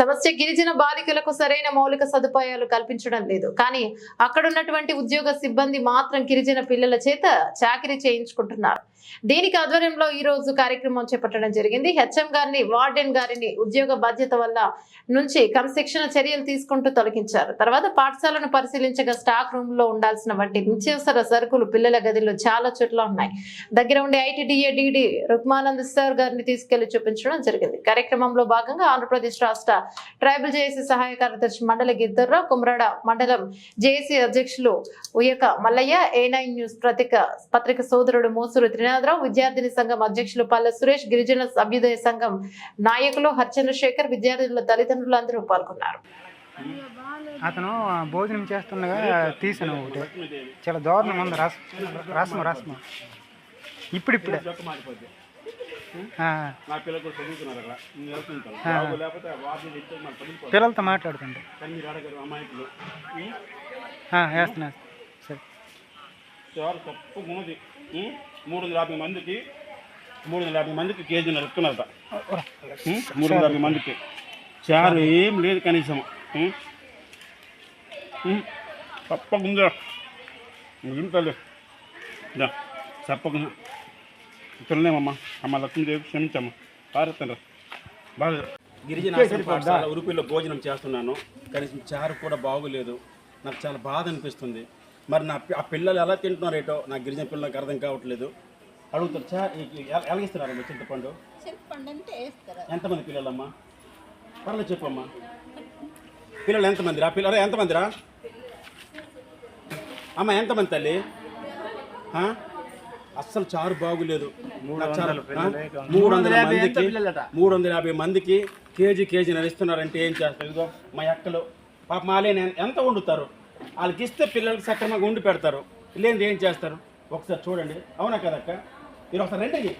సమస్య గిరిజన బాలికలకు సరైన మౌలిక సదుపాయాలు కల్పించడం లేదు. కానీ అక్కడున్నటువంటి ఉద్యోగ సిబ్బంది మాత్రం గిరిజన పిల్లల చేత చాకరీ చేయించుకుంటున్నారు. దీనికి ఆధ్వర్యంలో ఈ రోజు కార్యక్రమం చేపట్టడం జరిగింది. హెచ్ఎం గారిని వార్డెన్ గారిని ఉద్యోగ బాధ్యత వల్ల నుంచి క్రమశిక్షణ చర్యలు తీసుకుంటూ తొలగించారు. తర్వాత పాఠశాలను పరిశీలించగా స్టాక్ రూమ్లో ఉండాల్సిన వంటి నిత్యావసర సరుకులు పిల్లల గదిలో చాలా చోట్ల ఉన్నాయి. దగ్గర ఉండే ఐటీడీఏ డిడి రుక్మానంద్ సార్ గారిని తీసుకెళ్ళి చూపించడం జరిగింది. కార్యక్రమంలో భాగంగా ఆంధ్రప్రదేశ్ రాష్ట్ర ట్రైబల్ జేఏసీ సహాయ కార్యదర్శి మండలి గిద్దర్రావు కుమరాడ మండలం జేఏసీ అధ్యక్షులు ఉయక మల్లయ్య ఏ న్యూస్ పత్రిక పత్రిక సోదరుడు మోసూరు త్రినాథరావు విద్యార్థిని సంఘం అధ్యక్షులు పల్ల సురేష్ గిరిజన అభ్యుదయ సంఘం నాయకులు హర్చంద్రశేఖర్ విద్యార్థుల తల్లిదండ్రులు అందరూ పాల్గొన్నారు. అతను భోజనం చేస్తుండగా తీసాను ఒకటి. చాలా దారుణం ఉంది. రాస్ రసము రసము. ఇప్పుడిప్పుడే. పిల్లలతో మాట్లాడుతుంటే వేస్తున్నా. సరే. మూడు వందల యాభై మందికి మూడు వందల యాభై మందికి కేజీ నడుపుతున్నారట ఉం? మూడు వందల యాభై మందికి. చారు ఏం లేదు కనీసం? తప్పకుండా. ఇంతలే తప్పకుండా. తినలేమమ్మా అమ్మ. లక్ష్మీదేవి క్షమించమ్మా. పారేస్తాను బాగా. గిరిజన పాఠశాల ఉరుపిలో భోజనం చేస్తున్నాను. కనీసం చారు కూడా బాగోలేదు. నాకు చాలా బాధ అనిపిస్తుంది. మరి నా ఆ పిల్లలు ఎలా తింటున్నారేటో నా గిరిజన పిల్లలకు అర్థం కావట్లేదు. అడుగుతారు చా ఎ- ఎలాగిస్తున్నారమ్మా చింతపండు? ఎంతమంది పిల్లలమ్మా? పర్లేదు చెప్పమ్మా. పిల్లలు ఎంతమందిరా? పిల్లలు ఎంతమందిరా? అమ్మ ఎంతమంది తల్లి? ఆ? అస్సలు చారు బాగులేదు? మూడు వందల మందికి మూడు వందల యాభై మందికి కేజీ కేజీ నడుస్తున్నారంటే ఏం చేస్తారు? ఇదిగో మా అక్కలు. పాప మాలేని ఎంత వండుతారు? వాళ్ళకి ఇస్తే పిల్లలకి సక్రమంగా వండి పెడతారు. లేనిది ఏం చేస్తారు? ఒకసారి చూడండి. అవునా కదక్క మీరు ఒకసారి రండి.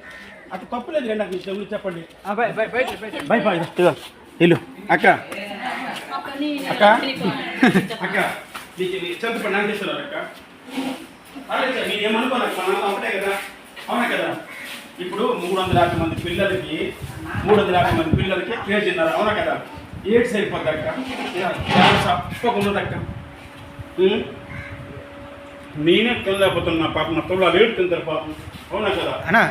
అక్కడ తప్పులేదు రండి అక్కడ చెవులు చెప్పండి. ఇదిగో ఇల్లు. అక్క. అక్క. అక్క నీకు నీ చింతపండు నాకు ఇస్తున్నారు అక్క. పర్లేదు సార్, నేను ఏమనుకోను అక్క, మన ఒకటే కదా. అవునా కదా? ఇప్పుడు మూడు వందల యాభై మంది పిల్లలకి మూడు వందల యాభై మంది పిల్లలకి కేజీన్నర అవునా కదా? ఏడు సరిపోద్ది అక్క. తప్పకుండా అక్క. ఉం? నేనే తినలేకపోతున్నా పాపం నా తొమ్మిది ఏడు తింటారు పాపం అవునా కదా అన్నా